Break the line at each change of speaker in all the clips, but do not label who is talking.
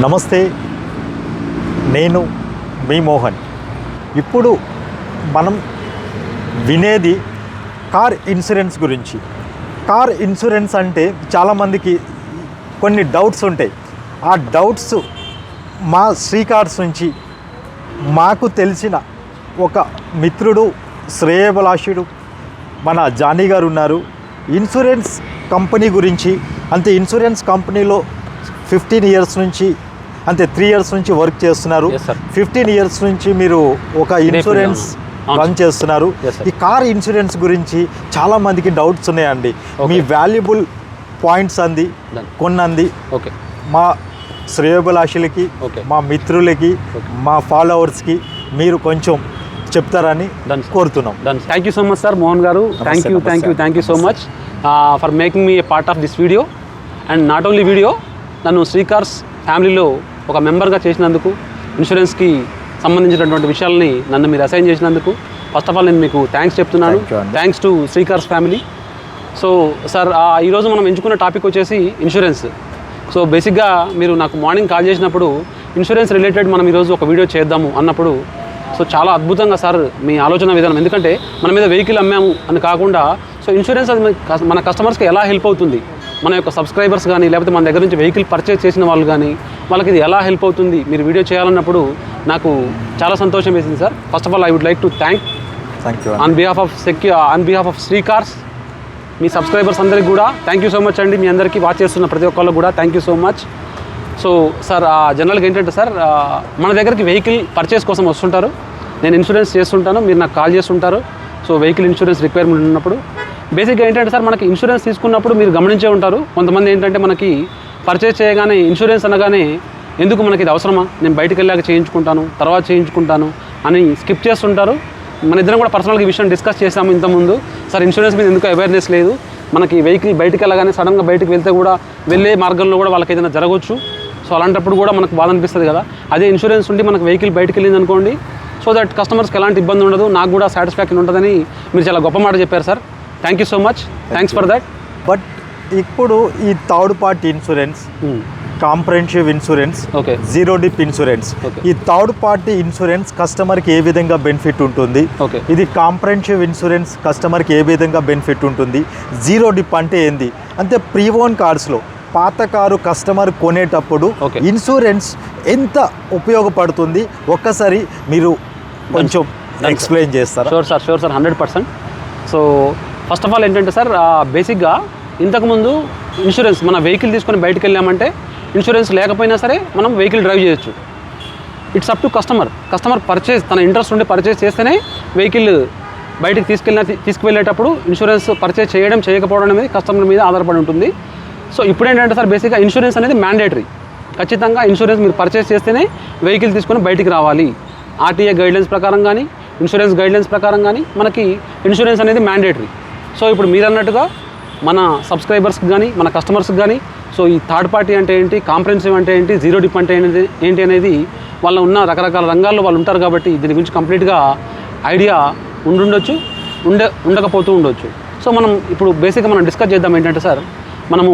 నమస్తే నేను మీ మోహన్. ఇప్పుడు మనం వినేది కార్ ఇన్సూరెన్స్ గురించి. కార్ ఇన్సూరెన్స్ అంటే చాలామందికి కొన్ని డౌట్స్ ఉంటాయి. ఆ డౌట్స్ మా శ్రీకార్స్ నుంచి మాకు తెలిసిన ఒక మిత్రుడు శ్రేయభిలాషుడు మన జానీ గారు ఉన్నారు. ఇన్సూరెన్స్ కంపెనీ గురించి అంతే ఇన్సూరెన్స్ కంపెనీలో ఫిఫ్టీన్ ఇయర్స్ నుంచి అంతే త్రీ ఇయర్స్ నుంచి వర్క్ చేస్తున్నారు. ఫిఫ్టీన్ ఇయర్స్ నుంచి మీరు ఒక ఇన్సూరెన్స్. రన్ చేస్తున్నారు. ఈ కార్ ఇన్సూరెన్స్ గురించి చాలా మందికి డౌట్స్ ఉన్నాయండి మీ. వాల్యుబుల్ పాయింట్స్ అంది. కొన్నంది
ఓకే
మా శ్రేయోభిలాషులకి. మా మిత్రులకి మా ఫాలోవర్స్కి మీరు కొంచెం చెప్తారని. కోరుతున్నాం
thank you so much sir Mohan garu thank you thank you thank you so much for making me a part of this video and not only video నన్ను శ్రీకార్స్ ఫ్యామిలీలో ఒక మెంబర్గా చేసినందుకు ఇన్సూరెన్స్కి సంబంధించినటువంటి విషయాలని నన్ను మీరు అసైన్ చేసినందుకు ఫస్ట్ ఆఫ్ ఆల్ నేను మీకు థ్యాంక్స్ చెప్తున్నాను. Thanks to Sri Cars family. So sir ఈరోజు మనం ఎంచుకున్న టాపిక్ వచ్చేసి ఇన్సూరెన్స్. సో బేసిక్గా మీరు నాకు మార్నింగ్ కాల్ చేసినప్పుడు ఇన్సూరెన్స్ రిలేటెడ్ మనం ఈరోజు ఒక వీడియో చేద్దాము అన్నప్పుడు సో చాలా అద్భుతంగా సార్ మీ ఆలోచన విధానం. ఎందుకంటే మన మీద వెహికల్ అమ్మాము అని కాకుండా సో ఇన్సూరెన్స్ అది మన కస్టమర్స్కి ఎలా హెల్ప్ అవుతుంది? మన యొక్క సబ్స్క్రైబర్స్ కానీ లేకపోతే మన దగ్గర నుంచి వెహికల్ పర్చేస్ చేసిన వాళ్ళు కానీ వాళ్ళకి ఇది ఎలా హెల్ప్ అవుతుంది? మీరు వీడియో చేయాలన్నప్పుడు నాకు చాలా సంతోషం వేసింది sir. First of all I would like to thank
thank you
on behalf of సెక్యూ on behalf of Sri Cars me subscribers అందరికీ కూడా. థ్యాంక్ యూ సో మచ్ అండి. మీ అందరికీ వాచ్ చేస్తున్న ప్రతి ఒక్కళ్ళు కూడా thank you so much so sir జనరల్గా ఏంటంటే సార్ మన దగ్గరికి వెహికల్ పర్చేస్ కోసం వస్తుంటారు. నేను ఇన్సూరెన్స్ చేస్తుంటాను. మీరు నాకు కాల్ చేస్తుంటారు. సో వెహికల్ ఇన్సూరెన్స్ రిక్వైర్మెంట్ ఉన్నప్పుడు బేసిక్గా ఏంటంటే సార్ మనకి ఇన్సూరెన్స్ తీసుకున్నప్పుడు మీరు గమనించే ఉంటారు. కొంతమంది ఏంటంటే మనకి పర్చేస్ చేయగానే ఇన్సూరెన్స్ అనగానే ఎందుకు మనకి ఇది అవసరమా? నేను బయటకు వెళ్ళాక చేయించుకుంటాను తర్వాత చేయించుకుంటాను అని స్కిప్ చేస్తుంటారు. మన ఇద్దరం కూడా పర్సనల్గా ఈ విషయం డిస్కస్ చేసాము ఇంతకుముందు. సార్ ఇన్సూరెన్స్ మీద ఎందుకు అవేర్నెస్ లేదు? మనకి వెహికల్ బయటకు వెళ్ళగానే సడన్గా బయటకు వెళ్తే కూడా వెళ్ళే మార్గంలో కూడా వాళ్ళకి ఏదైనా జరగవచ్చు సో అలాంటప్పుడు కూడా మనకు బాధ అనిపిస్తుంది కదా. అదే ఇన్సూరెన్స్ ఉండి మనకు వెహికల్ బయటకు వెళ్ళింది అనుకోండి. సో దట్ కస్టమర్స్కి ఎలాంటి ఇబ్బంది ఉండదు. నాకు కూడా సాటిస్ఫాక్షన్ ఉంటుందని మీరు చాలా గొప్ప మాట చెప్పారు sir. Thank you so much thanks for that
but ఇప్పుడు ఈ third party insurance comprehensive insurance
okay
zero dep insurance. ఈ థర్డ్ పార్టీ ఇన్సూరెన్స్ కస్టమర్కి ఏ విధంగా బెనిఫిట్ ఉంటుంది?
ఓకే
ఇది కాంప్రహెన్సివ్ ఇన్సూరెన్స్ కస్టమర్కి ఏ విధంగా బెనిఫిట్ ఉంటుంది? జీరో డిప్ అంటే ఏంది? అంటే ప్రీ ఓన్ కార్డ్స్లో పాత కారు కస్టమర్ కొనేటప్పుడు. ఇన్సూరెన్స్ ఎంత ఉపయోగపడుతుంది? ఒక్కసారి మీరు కొంచెం. ఎక్స్ప్లెయిన్ చేస్తారా?
Sure sir sure sir hundred percent so first of all ఏంటంటే సార్ బేసిక్గా ఇంతకుముందు ఇన్సూరెన్స్ మన వెహికల్ తీసుకొని బయటకు వెళ్ళామంటే ఇన్సూరెన్స్ లేకపోయినా సరే మనం వెహికల్ డ్రైవ్ చేయొచ్చు. It's up to customer customer purchase తన ఇంట్రెస్ట్ ఉండి పర్చేస్ చేస్తేనే వెహికల్ బయటికి తీసుకెళ్ళిన తీసుకువెళ్ళేటప్పుడు ఇన్సూరెన్స్ పర్చేస్ చేయడం చేయకపోవడం అనేది కస్టమర్ మీద ఆధారపడి ఉంటుంది. సో ఇప్పుడు ఏంటంటే సార్ బేసిక్గా ఇన్సూరెన్స్ అనేది మ్యాండేటరీ ఖచ్చితంగా ఇన్సూరెన్స్ మీరు పర్చేస్ చేస్తేనే వెహికల్ తీసుకొని బయటికి రావాలి. ఆర్టీఏ గైడ్లైన్స్ ప్రకారం కానీ ఇన్సూరెన్స్ గైడ్లైన్స్ ప్రకారం కానీ మనకి ఇన్సూరెన్స్ అనేది మ్యాండేటరీ సో ఇప్పుడు మీరు అన్నట్టుగా మన సబ్స్క్రైబర్స్కి కానీ మన కస్టమర్స్కి కానీ సో ఈ థర్డ్ పార్టీ అంటే ఏంటి కాంప్రహెన్సివ్ అంటే ఏంటి జీరో డిప్ అంటే ఏంటి ఏంటి అనేది వాళ్ళ ఉన్న రకరకాల రంగాల్లో వాళ్ళు ఉంటారు కాబట్టి దీని గురించి కంప్లీట్గా ఐడియా ఉండుండొచ్చు ఉండే ఉండకపోతూ ఉండొచ్చు. సో మనం ఇప్పుడు బేసిక్గా మనం డిస్కస్ చేద్దాం ఏంటంటే సార్ మనము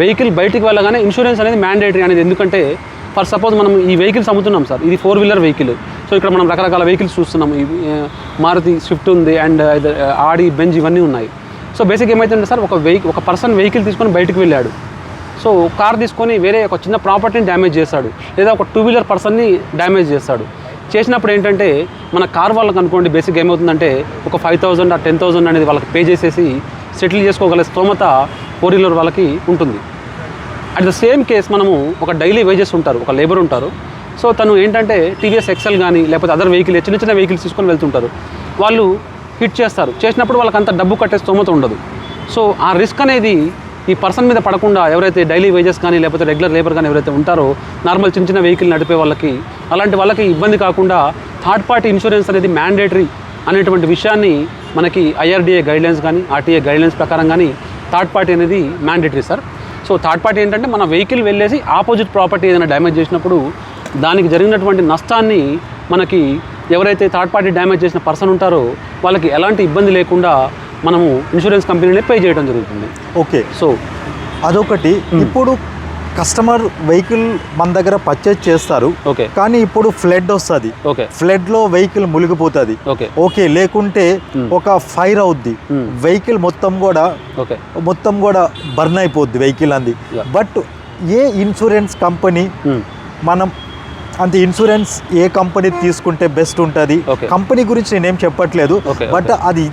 వెహికల్ బయటికి వెళ్ళగానే ఇన్సూరెన్స్ అనేది మ్యాండేటరీ అనేది ఎందుకంటే ఫర్ సపోజ్ మనం ఈ వెహికల్స్ అమ్ముతున్నాం సార్ ఇది ఫోర్ వీలర్ వెహికల్. సో ఇక్కడ మనం రకరకాల వెహికల్స్ చూస్తున్నాం మారుతి స్విఫ్ట్ ఉంది అండ్ ఆడి బెంజ్ ఇవన్నీ ఉన్నాయి. సో బేసిక్ ఏమైతుందంటే సార్ ఒక వెహికల్ ఒక పర్సన్ వెహికల్ తీసుకొని బయటకు వెళ్ళాడు. సో కార్ తీసుకొని వేరే ఒక చిన్న ప్రాపర్టీని డ్యామేజ్ చేస్తాడు లేదా ఒక టూ వీలర్ పర్సన్ని డ్యామేజ్ చేస్తాడు చేసినప్పుడు ఏంటంటే మన కార్ వాళ్ళకి అనుకోండి బేసిక్ ఏమవుతుందంటే ఒక ఫైవ్ థౌజండ్ ఆ టెన్ థౌజండ్ అనేది వాళ్ళకి పే చేసేసి సెటిల్ చేసుకోగల స్తోమత ఫోర్ వీలర్ వాళ్ళకి ఉంటుంది. అట్ ద సేమ్ కేస్ మనము ఒక డైలీ వేజెస్ ఉంటారు ఒక లేబర్ ఉంటారు. సో తను ఏంటంటే టీవీఎస్ ఎక్సెల్ కానీ లేకపోతే అదర్ వెహికల్ చిన్న చిన్న వెహికల్స్ తీసుకొని వెళ్తుంటారు. వాళ్ళు హిట్ చేస్తారు. చేసినప్పుడు వాళ్ళకి అంత డబ్బు కట్టే స్తోమత ఉండదు. సో ఆ రిస్క్ అనేది ఈ పర్సన్ మీద పడకుండా ఎవరైతే డైలీ వేజెస్ కానీ లేకపోతే రెగ్యులర్ లేబర్ కానీ ఎవరైతే ఉంటారో నార్మల్ చిన్న చిన్న వెహికల్ నడిపే వాళ్ళకి అలాంటి వాళ్ళకి ఇబ్బంది కాకుండా థర్డ్ పార్టీ ఇన్సూరెన్స్ అనేది మ్యాండేటరీ అనేటువంటి విషయాన్ని మనకి ఐఆర్డీఏ గైడ్లైన్స్ కానీ ఆర్టీఏ గైడ్లైన్స్ ప్రకారం కానీ థర్డ్ పార్టీ అనేది mandatory sir. So third party ఏంటంటే మన వెహికల్ వెళ్ళేసి ఆపోజిట్ ప్రాపర్టీ ఏదైనా డ్యామేజ్ చేసినప్పుడు దానికి జరిగినటువంటి నష్టాన్ని మనకి ఎవరైతే థర్డ్ పార్టీ డ్యామేజ్ చేసిన పర్సన్ ఉంటారో వాళ్ళకి ఎలాంటి ఇబ్బంది లేకుండా మనము ఇన్సూరెన్స్ కంపెనీనే పే చేయడం జరుగుతుంది.
ఓకే.
సో
అదొకటి. ఇప్పుడు కస్టమర్ వెహికల్ మన దగ్గర పర్చేజ్ చేస్తారు.
ఓకే
కానీ ఇప్పుడు ఫ్లడ్ వస్తుంది.
ఓకే
ఫ్లడ్లో వెహికల్ మునిగిపోతుంది.
ఓకే
ఓకే లేకుంటే
Hmm.
ఒక ఫైర్ అవుద్ది.
Hmm.
వెహికల్ మొత్తం కూడా
ఓకే
మొత్తం కూడా బర్న్ అయిపోద్ది వెహికల్ అంది. బట్ ఏ ఇన్సూరెన్స్ కంపెనీ. మనం అంత ఇన్సూరెన్స్ ఏ కంపెనీ తీసుకుంటే బెస్ట్ ఉంటుంది. కంపెనీ గురించి నేనేం చెప్పట్లేదు. బట్ అది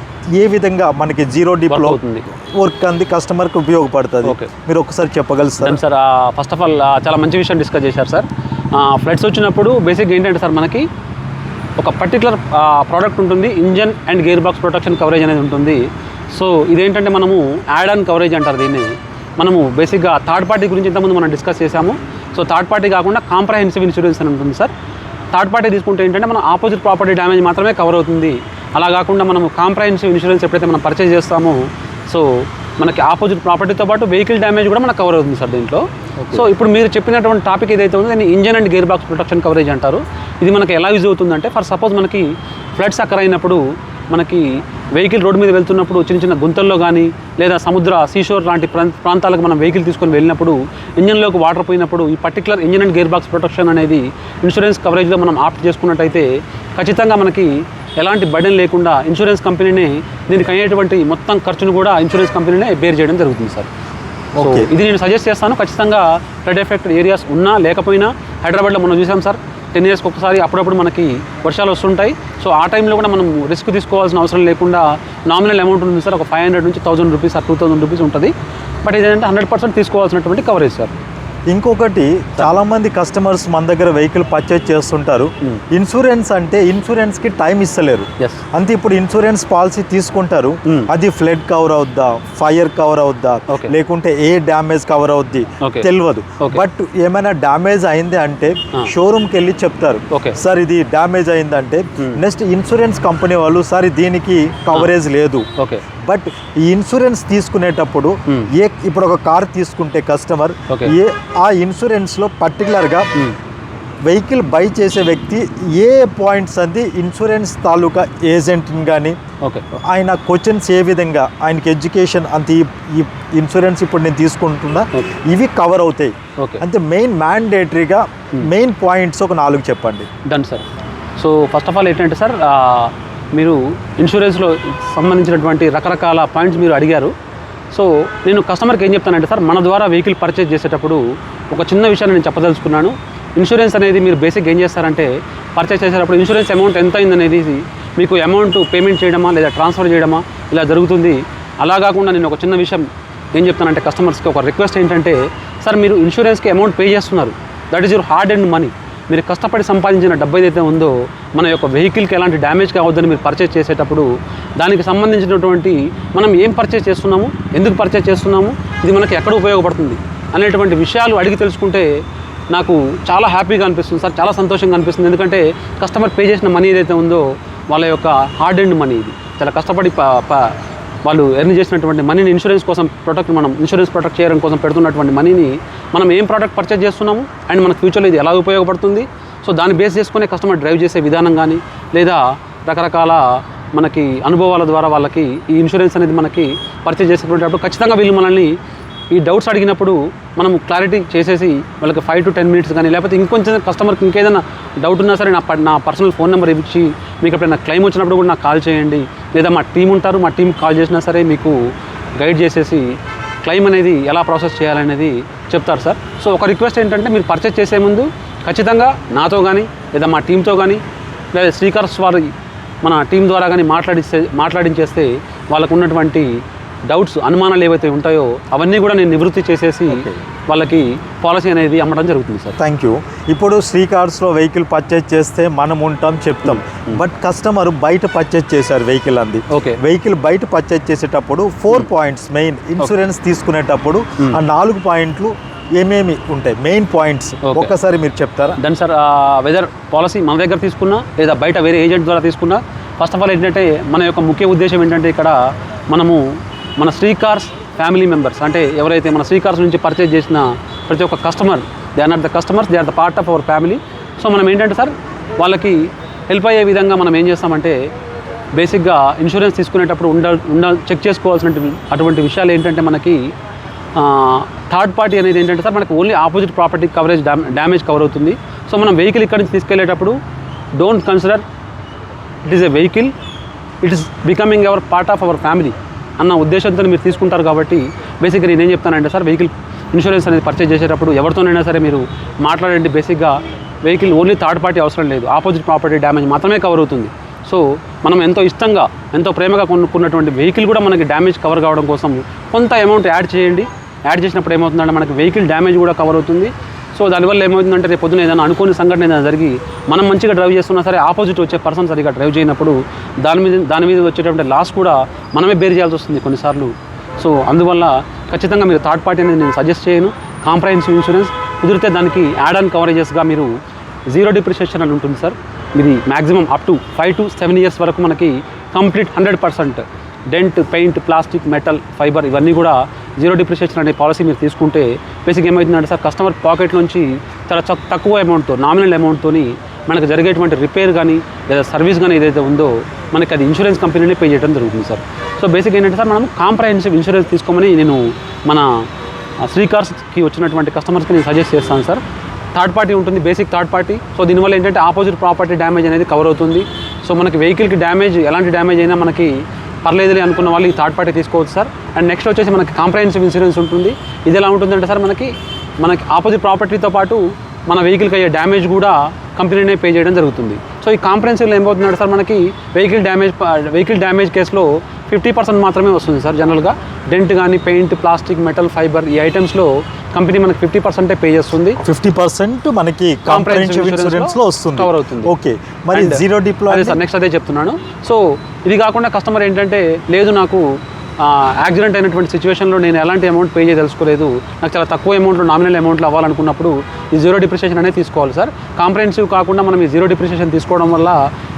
ఏ విధంగా మనకి జీరో డిప్లో
అవుతుంది.
వర్క్ అంది కస్టమర్కి ఉపయోగపడుతుంది. మీరు ఒకసారి చెప్పగలుగుతారు?
సార్ ఫస్ట్ ఆఫ్ ఆల్ చాలా మంచి విషయం డిస్కస్ చేశారు సార్ ఫ్లడ్స్ వచ్చినప్పుడు బేసిక్ ఏంటంటే సార్ మనకి ఒక పర్టికులర్ ప్రోడక్ట్ ఉంటుంది engine and gear box protection coverage అనేది ఉంటుంది. సో ఇదేంటంటే మనము యాడ్ ఆన్ కవరేజ్ అంటారు దీన్ని. మనము బేసిక్గా థర్డ్ పార్టీ గురించి ఇంతకుముందు మనం డిస్కస్ చేశాము. సో థర్డ్ పార్టీ కాకుండా కాంప్రహెన్సివ్ ఇన్సూరెన్స్ అని ఉంటుంది సార్ థర్డ్ పార్టీ తీసుకుంటే ఏంటంటే మనం ఆపోజిట్ ప్రాపర్టీ డ్యామేజ్ మాత్రమే కవర్ అవుతుంది. అలా కాకుండా మనం కాంప్రహెన్సివ్ ఇన్సూరెన్స్ ఎప్పుడైతే మనం పర్చేజ్ చేస్తామో సో మనకి ఆపోజిట్ ప్రాపర్టీతో పాటు వెహికల్ డ్యామేజ్ కూడా మనకు కవర్ అవుతుంది సార్ దీంట్లో. సో ఇప్పుడు మీరు చెప్పినటువంటి టాపిక్ ఏదైతే ఉందో దాన్ని engine and gear box protection coverage అంటారు. ఇది మనకి ఎలా యూజ్ అవుతుందంటే ఫర్ సపోజ్ మనకి ఫ్లడ్స్ అక్కర్ అయినప్పుడు మనకి వెహికల్ రోడ్డు మీద వెళ్తున్నప్పుడు చిన్న చిన్న గుంతల్లో కానీ లేదా సముద్ర సీషోర్ లాంటి ప్రాంత ప్రాంతాలకు మనం వెహికల్ తీసుకొని వెళ్ళినప్పుడు ఇంజన్లోకి వాటర్ పోయినప్పుడు ఈ particular engine and gear box protection అనేది ఇన్సూరెన్స్ కవరేజ్లో మనం ఆప్ట్ చేసుకున్నట్టయితే ఖచ్చితంగా మనకి ఎలాంటి బర్డెన్ లేకుండా ఇన్సూరెన్స్ కంపెనీనే దీనికి అయ్యేటువంటి మొత్తం ఖర్చును కూడా ఇన్సూరెన్స్ కంపెనీనే బేర్ చేయడం జరుగుతుంది సార్ సో. ఇది నేను సజెస్ట్ చేస్తాను ఖచ్చితంగా ఫ్లడ్ ఎఫెక్టెడ్ ఏరియాస్ ఉన్నా లేకపోయినా హైదరాబాద్లో మనం చూసాం సార్ టెన్ ఇయర్స్కి ఒకసారి అప్పుడప్పుడు మనకి వర్షాలు వస్తుంటాయి. సో ఆ టైంలో కూడా మనం రిస్క్ తీసుకోవాల్సిన అవసరం లేకుండా నామినల్ అమౌంట్ ఉంటుంది సార్. ఒక ఫైవ్ హండ్రెడ్ నుంచి థౌసండ్ రూపీస్ ఆ టూ థౌసండ్ రూపీస్ ఉంటుంది. బట్ ఇదేంటంటే హండ్రెడ్ పర్సెంట్ తీసుకోవాల్సినటువంటి కవరేజ్ సార్.
ఇంకొకటి చాలా మంది కస్టమర్స్ మన దగ్గర వెహికల్ పర్చేజ్ చేస్తుంటారు. ఇన్సూరెన్స్ అంటే ఇన్సూరెన్స్కి టైం ఇస్తలేరు అంతే ఇప్పుడు ఇన్సూరెన్స్ పాలసీ తీసుకుంటారు. అది ఫ్లడ్ కవర్ అవుద్దా ఫైర్ కవర్ అవుద్దా. లేకుంటే ఏ డ్యామేజ్ కవర్ అవుద్ది. తెలియదు. బట్ ఏమైనా డ్యామేజ్ అయింది అంటే. షోరూమ్కి వెళ్ళి చెప్తారు. సార్ ఇది డ్యామేజ్ అయిందంటే. నెక్స్ట్ ఇన్సూరెన్స్ కంపెనీ వాళ్ళు సార్ దీనికి కవరేజ్ లేదు బట్ ఈ ఇన్సూరెన్స్ తీసుకునేటప్పుడు. ఏ ఇప్పుడు ఒక కార్ తీసుకుంటే కస్టమర్. ఏ ఆ ఇన్సూరెన్స్లో పర్టికులర్గా వెహికల్ బై చేసే వ్యక్తి ఏ పాయింట్స్ అంది ఇన్సూరెన్స్ తాలూకా ఏజెంట్ని కానీ
ఓకే.
ఆయన క్వశ్చన్స్ ఏ విధంగా ఆయనకి ఎడ్యుకేషన్ అంత ఈ- ఇన్సూరెన్స్ ఇప్పుడు నేను తీసుకుంటున్నా. ఇవి కవర్ అవుతాయి.
ఓకే.
అంతే మెయిన్ మ్యాండేటరీగా మెయిన్ పాయింట్స్ ఒక నాలుగు చెప్పండి.
Done sir so first of all ఏంటంటే సార్ మీరు ఇన్సూరెన్స్లో సంబంధించినటువంటి రకరకాల పాయింట్స్ మీరు అడిగారు. సో నేను కస్టమర్కి ఏం చెప్తానంటే సార్ మన ద్వారా వెహికల్ పర్చేజ్ చేసేటప్పుడు ఒక చిన్న విషయాన్ని నేను చెప్పదలుచుకున్నాను. ఇన్సూరెన్స్ అనేది మీరు బేసిక్ ఏం చేస్తారంటే పర్చేజ్ చేసేటప్పుడు ఇన్సూరెన్స్ అమౌంట్ ఎంత అయిందనేది మీకు అమౌంట్ పేమెంట్ చేయడమా లేదా ట్రాన్స్ఫర్ చేయడమా ఇలా జరుగుతుంది. అలా కాకుండా నేను ఒక చిన్న విషయం ఏం చెప్తానంటే కస్టమర్స్కి ఒక రిక్వెస్ట్ ఏంటంటే సార్ మీరు ఇన్సూరెన్స్కి అమౌంట్ పే చేస్తున్నారు. That is your hard and money మీరు కష్టపడి సంపాదించిన డబ్బు ఏదైతే ఉందో మన యొక్క వెహికల్కి ఎలాంటి డ్యామేజ్ కావద్దని మీరు పర్చేస్ చేసేటప్పుడు దానికి సంబంధించినటువంటి మనం ఏం పర్చేస్ చేస్తున్నాము? ఎందుకు పర్చేస్ చేస్తున్నాము? ఇది మనకి ఎక్కడ ఉపయోగపడుతుంది? అనేటువంటి విషయాలు అడిగి తెలుసుకుంటే నాకు చాలా హ్యాపీగా అనిపిస్తుంది సార్ చాలా సంతోషంగా అనిపిస్తుంది. ఎందుకంటే కస్టమర్ పే చేసిన మనీ ఏదైతే ఉందో వాళ్ళ యొక్క హార్డ్ అండ్ మనీ ఇది. చాలా కష్టపడి ప- ప- వాళ్ళు ఎర్న్ చేసినటువంటి మనీని ఇన్సూరెన్స్ కోసం ప్రొటెక్ట్ మనం ఇన్సూరెన్స్ ప్రొటెక్ట్ చేయడం కోసం పెడుతున్నటువంటి మనీని మనం ఏం ప్రోడక్ట్ పర్చేజ్ చేస్తున్నాము? అండ్ మన ఫ్యూచర్లో ఇది ఎలా ఉపయోగపడుతుంది? సో దాన్ని బేస్ చేసుకునే కస్టమర్ డ్రైవ్ చేసే విధానం కానీ లేదా రకరకాల మనకి అనుభవాల ద్వారా వాళ్ళకి ఈ ఇన్సూరెన్స్ అనేది మనకి పర్చేజ్ చేసేటప్పుడు ఖచ్చితంగా వీళ్ళు మనల్ని ఈ డౌట్స్ అడిగినప్పుడు మనం క్లారిటీ చేసేసి వాళ్ళకి ఫైవ్ టు టెన్ మినిట్స్ కానీ లేకపోతే ఇంకొంచెం కస్టమర్కి ఇంకేదైనా డౌట్ ఉన్నా సరే నా నా పర్సనల్ ఫోన్ నెంబర్ ఇచ్చి మీకు ఎప్పుడైనా క్లైమ్ వచ్చినప్పుడు కూడా నాకు కాల్ చేయండి. లేదా మా టీం ఉంటారు మా టీంకి కాల్ చేసినా సరే మీకు గైడ్ చేసేసి క్లెయిమ్ అనేది ఎలా ప్రాసెస్ చేయాలనేది చెప్తారు సార్. సో ఒక రిక్వెస్ట్ ఏంటంటే మీరు పర్చేస్ చేసే ముందు ఖచ్చితంగా నాతో కానీ లేదా మా టీంతో కానీ లేదా స్పీకర్స్ వారి మన టీం ద్వారా కానీ మాట్లాడిస్తే మాట్లాడించేస్తే వాళ్ళకు ఉన్నటువంటి డౌట్స్ అనుమానాలు ఏవైతే ఉంటాయో అవన్నీ కూడా నేను నివృత్తి చేసేసి. వాళ్ళకి పాలసీ అనేది అమ్మడం జరుగుతుంది సార్.
థ్యాంక్ యూ ఇప్పుడు శ్రీ కార్స్లో వెహికల్ పర్చేజ్ చేస్తే మనం ఉంటాం చెప్తాం. బట్ కస్టమర్ బయట పర్చేజ్ చేశారు వెహికల్ అంది.
ఓకే
వెహికల్ బయట పర్చేజ్ చేసేటప్పుడు ఫోర్ పాయింట్స్ మెయిన్ ఇన్సూరెన్స్ తీసుకునేటప్పుడు ఆ నాలుగు పాయింట్లు ఏమేమి ఉంటాయి? Main points. ఒక్కసారి మీరు చెప్తారా?
దెన్ సార్ వెదర్ పాలసీ మన దగ్గర తీసుకున్నా లేదా బయట వేరే ఏజెంట్ ద్వారా తీసుకున్నా ఫస్ట్ ఆఫ్ ఆల్ ఏంటంటే మన యొక్క ముఖ్య ఉద్దేశం ఏంటంటే ఇక్కడ మనము మన శ్రీకార్స్ ఫ్యామిలీ మెంబర్స్ అంటే ఎవరైతే మన శ్రీకార్స్ నుంచి పర్చేజ్ చేసిన ప్రతి ఒక్క customer they are the customers they are the part of our family so మనం ఏంటంటే సార్ వాళ్ళకి హెల్ప్ అయ్యే విధంగా మనం ఏం చేస్తామంటే బేసిక్గా ఇన్సూరెన్స్ తీసుకునేటప్పుడు ఉండ ఉండ చెక్ చేసుకోవాల్సిన అటువంటి విషయాలు ఏంటంటే మనకి థర్డ్ పార్టీ అనేది ఏంటంటే సార్ మనకి only opposite property coverage damage cover అవుతుంది. సో మనం వెహికల్ ఇక్కడి నుంచి తీసుకెళ్ళేటప్పుడు don't consider it is a vehicle it is becoming our part of our family అన్న ఉద్దేశంతో మీరు తీసుకుంటారు కాబట్టి బేసిక్గా నేను ఏం చెప్తానంటే సార్ వెహికల్ ఇన్సూరెన్స్ అనేది పర్చేజ్ చేసేటప్పుడు ఎవరితోనైనా సరే మీరు మాట్లాడండి. బేసిక్గా వెహికల్ ఓన్లీ థర్డ్ పార్టీ అవసరం లేదు. ఆపోజిట్ ప్రాపర్టీ డ్యామేజ్ మాత్రమే కవర్ అవుతుంది. సో మనం ఎంతో ఇష్టంగా ఎంతో ప్రేమగా కొనుక్కున్నటువంటి వెహికల్ కూడా మనకి డ్యామేజ్ కవర్ కావడం కోసం కొంత అమౌంట్ యాడ్ చేయండి. యాడ్ చేసినప్పుడు ఏమవుతుందంటే మనకి వెహికల్ డ్యామేజ్ కూడా కవర్ అవుతుంది. సో దానివల్ల ఏమవుతుందంటే రేపు పొద్దున ఏదైనా అనుకోని సంఘటన ఏదైనా జరిగి మనం మంచిగా డ్రైవ్ చేస్తున్నా సరే ఆపోజిట్ వచ్చే పర్సన్ సరిగా డ్రైవ్ చేయనప్పుడు దాని మీద దాని మీద వచ్చేటువంటి లాస్ కూడా మనమే బేర్ చేయాల్సి వస్తుంది కొన్నిసార్లు. సో అందువల్ల ఖచ్చితంగా మీరు థర్డ్ పార్టీ అనేది నేను సజెస్ట్ చేయను. కాంప్రహెన్సివ్ ఇన్సూరెన్స్ కుదిరితే దానికి యాడ్ ఆన్ కవరేజెస్గా మీరు జీరో డిప్రిషియేషన్ అని ఉంటుంది సార్. ఇది maximum up to five to seven years వరకు మనకి complete hundred percent dent paint plastic metal fibre ఇవన్నీ కూడా జీరో డిప్రిషియేషన్ అనే పాలసీ మీరు తీసుకుంటే బేసిక్ ఏమవుతుందంటే సార్ కస్టమర్ పాకెట్ నుంచి చాలా తక్కువ అమౌంట్తో నామినల్ అమౌంట్తోని మనకు జరిగేటువంటి రిపేర్ కానీ లేదా సర్వీస్ కానీ ఏదైతే ఉందో మనకి అది ఇన్సూరెన్స్ కంపెనీనే పే చేయడం జరుగుతుంది సార్. సో బేసిక్ ఏంటంటే సార్ మనం కాంప్రహెన్సివ్ ఇన్సూరెన్స్ తీసుకోమని నేను మన శ్రీకార్స్కి వచ్చినటువంటి కస్టమర్స్కి నేను సజెస్ట్ చేస్తాను సార్. థర్డ్ పార్టీ ఉంటుంది బేసిక్ థర్డ్ పార్టీ. సో దీనివల్ల ఏంటంటే ఆపోజిట్ ప్రాపర్టీ డ్యామేజ్ అనేది కవర్ అవుతుంది. సో మనకి వెహికల్కి డ్యామేజ్ ఎలాంటి డ్యామేజ్ అయినా మనకి పర్లేదులే అనుకున్న వాళ్ళు ఈ థర్డ్ పార్టీ తీసుకోవచ్చు సార్. అండ్ నెక్స్ట్ వచ్చేసి మనకి కాంప్రహెన్సివ్ ఇన్సూరెన్స్ ఉంటుంది. ఇది ఎలా ఉంటుందంటే సార్ మనకి మనకి ఆపోజిట్ ప్రాపర్టీతో పాటు మన వెహికల్కి అయ్యే డ్యామేజ్ కూడా కంపెనీనే పే చేయడం జరుగుతుంది. సో ఈ కాంప్రహెన్సివ్లో ఏమవుతుందంటే సార్ మనకి వెహికల్ డ్యామేజ్ వెహికల్ డ్యామేజ్ కేసులో ఫిఫ్టీ పర్సెంట్ మాత్రమే వస్తుంది సార్ జనరల్గా. డెంట్ కానీ పెయింట్ ప్లాస్టిక్ మెటల్ ఫైబర్ ఈ ఐటమ్స్లో కంపెనీ మనకి ఫిఫ్టీ పర్సెంటే పే చేస్తుంది.
ఫిఫ్టీ పర్సెంట్ మనకి కాంప్రహెన్సివ్ ఇన్సూరెన్స్లో వస్తుంది.
కవర్ అవుతుంది.
ఓకే మరి జీరో డిప్లో
అదే సార్ నెక్స్ట్ అదే చెప్తున్నాను. సో ఇది కాకుండా కస్టమర్ ఏంటంటే లేదు నాకు యాక్సిడెంట్ అయినటువంటి సిచ్యువేషన్లో నేను ఎలాంటి అమౌంట్ పే చేయదలుచుకోలేదు. నాకు చాలా తక్కువ అమౌంట్లో నామినల్ అమౌంట్లో అవ్వాలనుకున్నప్పుడు ఈ జీరో డిప్రిషియేషన్ అనేది తీసుకోవాలి సార్. కాంప్రహెన్సివ్ కాకుండా మనం ఈ జీరో డిప్రిషియేషన్ తీసుకోవడం వల్ల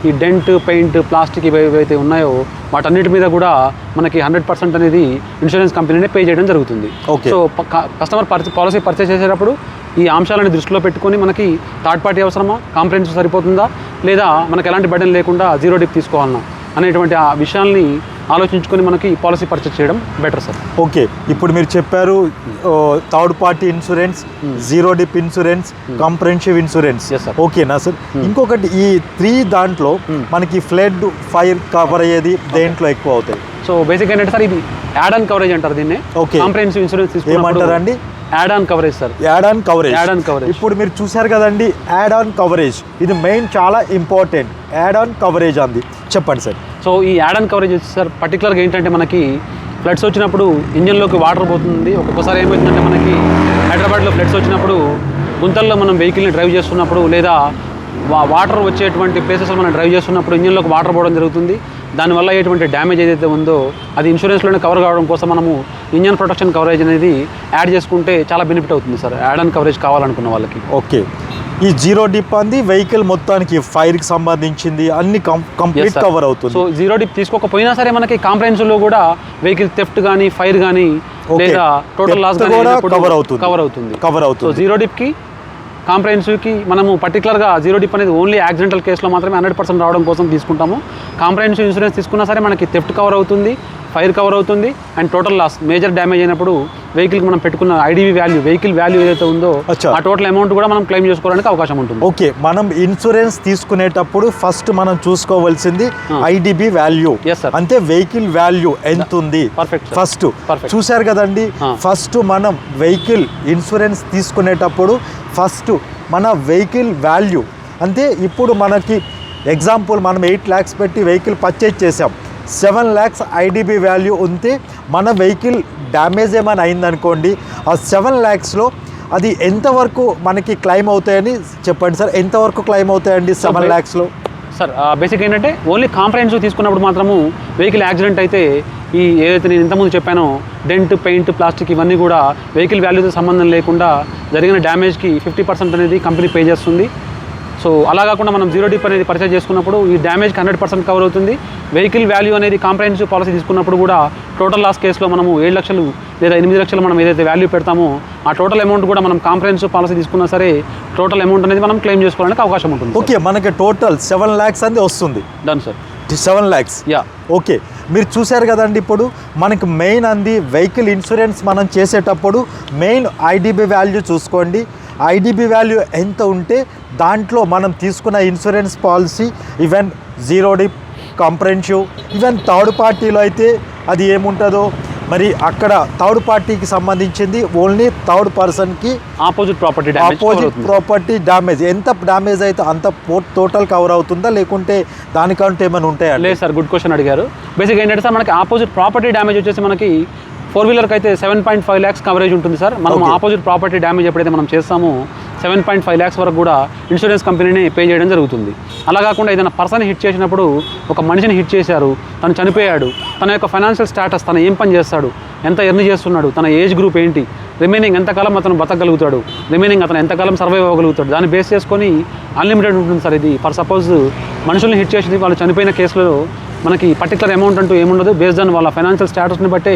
ఈ డెంట్ పెయింట్ ప్లాస్టిక్ ఇవి ఏవైతే ఉన్నాయో వాటన్నిటి మీద కూడా మనకి హండ్రెడ్ పర్సెంట్ అనేది ఇన్సూరెన్స్ కంపెనీనే పే చేయడం జరుగుతుంది. సో కస్టమర్ పాలసీ పర్చేస్ చేసేటప్పుడు ఈ అంశాలను దృష్టిలో పెట్టుకొని మనకి థర్డ్ పార్టీ అవసరమా? కాంప్రహెన్సివ్ సరిపోతుందా? లేదా మనకి ఎలాంటి బటన్ లేకుండా జీరో డిప్ తీసుకోవాలన్నా అనేటువంటి ఆ విషయాల్ని ఆలోచించుకొని మనకి పాలసీ పర్చేస్ చేయడం బెటర్ సార్.
ఓకే ఇప్పుడు మీరు చెప్పారు third party insurance zero dep insurance comprehensive insurance. ఓకేనా సార్. ఇంకొకటి ఈ త్రీ దాంట్లో మనకి ఫ్లడ్ ఫైర్ కవర్ అయ్యేది దేంట్లో ఎక్కువ అవుతాయి?
సో బేసిక్ ఏంటంటే సార్ ఇది యాడ్ ఆన్ కవరేజ్ అంటారు దీన్ని.
Okay.
కాంప్రహెన్సివ్ ఇన్సూరెన్స్
ఏమంటారండి?
Add on coverage sir
add on coverage
Add-on coverage.
ఇప్పుడు మీరు చూశారు కదండి యాడ్ ఆన్ కవరేజ్ ఇది మెయిన్ చాలా ఇంపార్టెంట్ యాడ్ ఆన్ కవరేజ్ అంది. చెప్పండి సార్
సో ఈ యాడ్ ఆన్ కవరేజ్ వచ్చి సార్ పర్టికులర్గా ఏంటంటే మనకి ఫ్లడ్స్ వచ్చినప్పుడు ఇంజన్లోకి వాటర్ పోతుంది. ఒక్కొక్కసారి ఏమవుతుందంటే మనకి హైదరాబాద్లో ఫ్లడ్స్ వచ్చినప్పుడు గుంతల్లో మనం వెహికల్ని డ్రైవ్ చేస్తున్నప్పుడు లేదా వాటర్ వచ్చేటువంటి ప్లేసెస్లో మనం డ్రైవ్ చేస్తున్నప్పుడు ఇంజన్లోకి వాటర్ పోవడం జరుగుతుంది. దానివల్ల అయ్యేటువంటి డ్యామేజ్ ఏదైతే ఉందో అది ఇన్సూరెన్స్లోనే కవర్ కావడం కోసం మనము ఇంజన్ ప్రొటెక్షన్ కవరేజ్ అనేది యాడ్ చేసుకుంటే చాలా బెనిఫిట్ అవుతుంది సార్. యాడ్ ఆన్ కవరేజ్ కావాలనుకున్న వాళ్ళకి.
ఓకే. ఈ జీరో డిప్ అంది వెహికల్ మొత్తానికి ఫైర్కి సంబంధించింది అన్ని కంప్లీట్ కవర్ అవుతుంది.
సో జీరో డిప్ తీసుకోకపోయినా సరే మనకి కాంప్రహెన్సివ్లో కూడా వెహికల్ థెఫ్ట్ కానీ ఫైర్ కానీ. లేదా టోటల్ లాస్
cover అవుతుంది.
కవర్ అవుతుంది.
కవర్ అవుతుంది.
జీరో డిప్కి కాంప్రహెన్సివ్కి మనము పర్టికులర్గా జీరో డిప్ అనేది ఓన్లీ యాక్సిడెంటల్ కేసులో మాత్రమే హండ్రెడ్ పర్సెంట్ రావడం కోసం తీసుకుంటాము. కాంప్రహెన్సివ్ ఇన్సూరెన్స్ తీసుకున్నా సరే మనకి థెఫ్ట్ కవర్ అవుతుంది. ఫైర్ కవర్ అవుతుంది and total loss major damage అయినప్పుడు వెహికల్కి మనం పెట్టుకున్న ఐడివి వాల్యూ వెహికల్ వాల్యూ ఏదైతే ఉందో. ఆ టోటల్ అమౌంట్ కూడా మనం క్లెయిమ్ చేసుకోవడానికి అవకాశం ఉంటుంది
ఓకే మనం ఇన్సూరెన్స్ తీసుకునేటప్పుడు ఫస్ట్ మనం చూసుకోవాల్సింది. IDV value. అంటే వెహికల్ వాల్యూ ఎంత ఉంది. ఫస్ట్. చూశారు కదండి. ఫస్ట్ మనం వెహికల్ ఇన్సూరెన్స్ తీసుకునేటప్పుడు ఫస్ట్ మన వెహికల్ వాల్యూ అంటే ఇప్పుడు మనకి ఎగ్జాంపుల్ మనం ఎయిట్ ల్యాక్స్ పెట్టి వెహికల్ పర్చేజ్ చేసాం సెవెన్ ల్యాక్స్ ఐడిబి వాల్యూ ఉంటే మన వెహికల్ డ్యామేజ్ ఏమైనా అయిందనుకోండి ఆ సెవెన్ ల్యాక్స్లో అది ఎంతవరకు మనకి క్లైమ్ అవుతాయని చెప్పండి సార్. ఎంతవరకు క్లైమ్ అవుతాయండి సెవెన్. ల్యాక్స్లో
సార్ బేసిక్ ఏంటంటే ఓన్లీ కాంప్రహెన్సివ్ తీసుకున్నప్పుడు మాత్రము వెహికల్ యాక్సిడెంట్ అయితే ఈ ఏదైతే నేను ఇంతకుముందు చెప్పానో డెంట్ పెయింట్ ప్లాస్టిక్ ఇవన్నీ కూడా వెహికల్ వాల్యూతో సంబంధం లేకుండా జరిగిన డ్యామేజ్కి ఫిఫ్టీ పర్సెంట్ అనేది కంపెనీ పే చేస్తుంది. సో అలా కాకుండా మనం జీరో డిప్ అనేది పర్చేజ్ చేసుకున్నప్పుడు ఈ డ్యామేజ్కి హండ్రెడ్ పర్సెంట్ కవర్ అవుతుంది. వెహికల్ వాల్యూ అనేది కాంప్రహెన్సివ్ పాలసీ తీసుకున్నప్పుడు కూడా టోటల్ లాస్ కేసులో మనము ఏడు లక్షలు లేదా ఎనిమిది లక్షలు మనం ఏదైతే వాల్యూ పెడతామో ఆ టోటల్ అమౌంట్ కూడా మనం కాంప్రహెన్సివ్ పాలసీ తీసుకున్నా సరే టోటల్ అమౌంట్ అనేది మనం క్లెయిమ్ చేసుకోవడానికి అవకాశం ఉంటుంది
ఓకే మనకి టోటల్ సెవెన్ ల్యాక్స్ అనేది వస్తుంది.
Done sir
seven lakhs.
Yeah.
Okay మీరు చూశారు కదండి ఇప్పుడు మనకి మెయిన్ అంది వెహికల్ ఇన్సూరెన్స్ మనం చేసేటప్పుడు మెయిన్ ఐడిబి వాల్యూ చూసుకోండి. ఐడిబి వాల్యూ ఎంత ఉంటే దాంట్లో మనం తీసుకున్న insurance policy even zero dep comprehensive even third పార్టీలో అయితే అది ఏముంటుందో మరి అక్కడ థర్డ్ పార్టీకి సంబంధించింది ఓన్లీ థర్డ్ పర్సన్కి
opposite property
opposite property damage ఎంత డ్యామేజ్ అయితే అంత టోటల్ కవర్ అవుతుందా లేకుంటే దానికంటే ఏమైనా ఉంటాయా?
లేదు సార్ గుడ్ క్వశ్చన్ అడిగారు. బేసిక్గా ఏంటంటే సార్ మనకి ఆపోజిట్ ప్రాపర్టీ డ్యామేజ్ వచ్చేసి మనకి ఫోర్ వీలర్కి అయితే seven point five lakhs coverage ఉంటుంది సార్. మనం. ఆపోజిట్ ప్రాపర్టీ డ్యామేజ్ ఎప్పుడైతే మనం చేస్తామో సెవెన్ పాయింట్ ఫైవ్ ల్యాక్స్ వరకు కూడా ఇన్సూరెన్స్ కంపెనీని పే చేయడం జరుగుతుంది. అలా కాకుండా ఏదైనా పర్సన్ హిట్ చేసినప్పుడు ఒక మనిషిని హిట్ చేశారు తను చనిపోయాడు తన యొక్క ఫైనాన్షియల్ స్టేటస్ తను ఏం పని చేస్తాడు ఎంత ఎర్న్ చేస్తున్నాడు తన ఏజ్ గ్రూప్ ఏంటి రిమైనింగ్ ఎంతకాలం అతను బతకగలుగుతాడు రిమైనింగ్ అతను ఎంతకాలం సర్వైవ్ అవ్వగలుగుతాడు దాన్ని బేస్ చేసుకొని అన్లిమిటెడ్ ఉంటుంది సార్ ఇది. ఫర్ సపోజ్ మనుషుల్ని హిట్ చేసి వాళ్ళు చనిపోయిన కేసులో మనకి పర్టికులర్ అమౌంట్ అంటూ ఏముండదు. బేస్డ్ ఆన్ వాళ్ళ ఫైనాన్షియల్ స్టేటస్ని బట్టే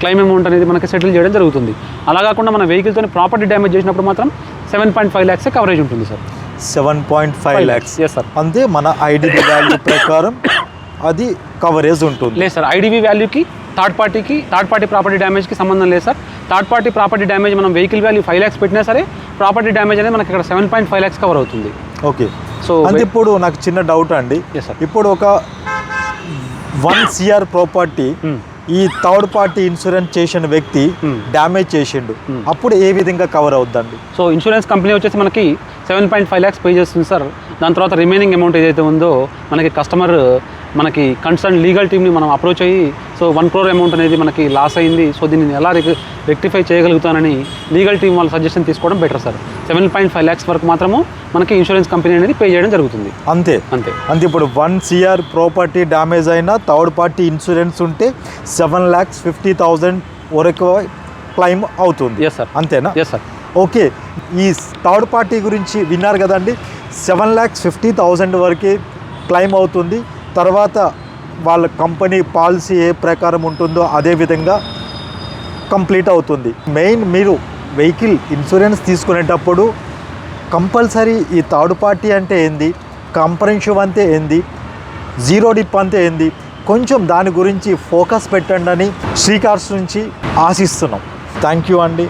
క్లెయిమ్ అమౌంట్ అనేది మనకి సెటిల్ చేయడం జరుగుతుంది. అలా కాకుండా మన వెహికల్తో ప్రాపర్టీ డ్యామేజ్ చేసినప్పుడు మాత్రం seven point five lakhs coverage ఉంటుంది sir
seven point five lakhs
yes sir
అంతే మన ఐడిబి వాల్యూ ప్రకారం అది కవరేజ్ ఉంటుంది.
లేదు సార్ ఐడిబి వాల్యూకి థర్డ్ పార్టీకి థర్డ్ పార్టీ ప్రాపర్టీ డ్యామేజ్కి సంబంధం లేదు sir third party property damage మనం వెహికల్ వాల్యూ ఫైవ్ ల్యాక్స్ పెట్టినా సరే ప్రాపర్టీ డ్యామేజ్ అనేది మనకి ఇక్కడ seven point five lakhs cover అవుతుంది.
ఓకే.
సో
అంటే ఇప్పుడు నాకు చిన్న డౌట్ అండి. ఇప్పుడు ఒక వన్ సిఆర్ ప్రాపర్టీ. ఈ థర్డ్ పార్టీ ఇన్సూరెన్స్ చేసిన వ్యక్తి
Hmm.
డ్యామేజ్ చేసిండు
Hmm.
అప్పుడు ఏ విధంగా కవర్ అవుద్దండి
సో ఇన్సూరెన్స్ కంపెనీ వచ్చేసి మనకి seven point five lakhs pay చేస్తుంది సార్ దాని తర్వాత రిమైనింగ్ అమౌంట్ ఏదైతే ఉందో మనకి కస్టమర్ మనకి కన్సర్న్ లీగల్ టీమ్ని మనం అప్రోచ్ అయ్యి సో వన్ క్రోర్ అమౌంట్ అనేది మనకి లాస్ అయింది. సో దీన్ని ఎలా రెక్టిఫై చేయగలుగుతానని లీగల్ టీం వాళ్ళ సజెషన్ తీసుకోవడం better sir seven point five lakhs వరకు మాత్రము మనకి ఇన్సూరెన్స్ కంపెనీ అనేది పే చేయడం జరుగుతుంది.
అంతే.
అంతే.
అంతే ఇప్పుడు వన్ సిఆర్ ప్రాపర్టీ డ్యామేజ్ అయినా థర్డ్ పార్టీ ఇన్సూరెన్స్ ఉంటే సెవెన్ ల్యాక్స్ ఫిఫ్టీ థౌజండ్ వరకు క్లైమ్ అవుతుంది.
ఎస్ సార్
అంతేనా?
Yes sir
okay. ఈ థర్డ్ పార్టీ గురించి విన్నారు కదండి. సెవెన్ ల్యాక్స్ ఫిఫ్టీ థౌజండ్ వరకు క్లైమ్ అవుతుంది. తర్వాత వాళ్ళ కంపెనీ పాలసీ ఏ ప్రకారం ఉంటుందో అదే విధంగా కంప్లీట్ అవుతుంది. మెయిన్ మీరు వెహికల్ ఇన్సూరెన్స్ తీసుకునేటప్పుడు కంపల్సరీ ఈ థర్డ్ పార్టీ అంటే ఏంది? కంప్రెన్షివ్ అంటే ఏంది? జీరో డిప్ అంటే ఏంది? కొంచెం దాని గురించి ఫోకస్ పెట్టండి అని శ్రీకార్స్ నుంచి ఆశిస్తున్నాం. థ్యాంక్ యూ అండి.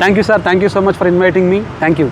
Thank you sir. Thank you so much for inviting me. Thank you.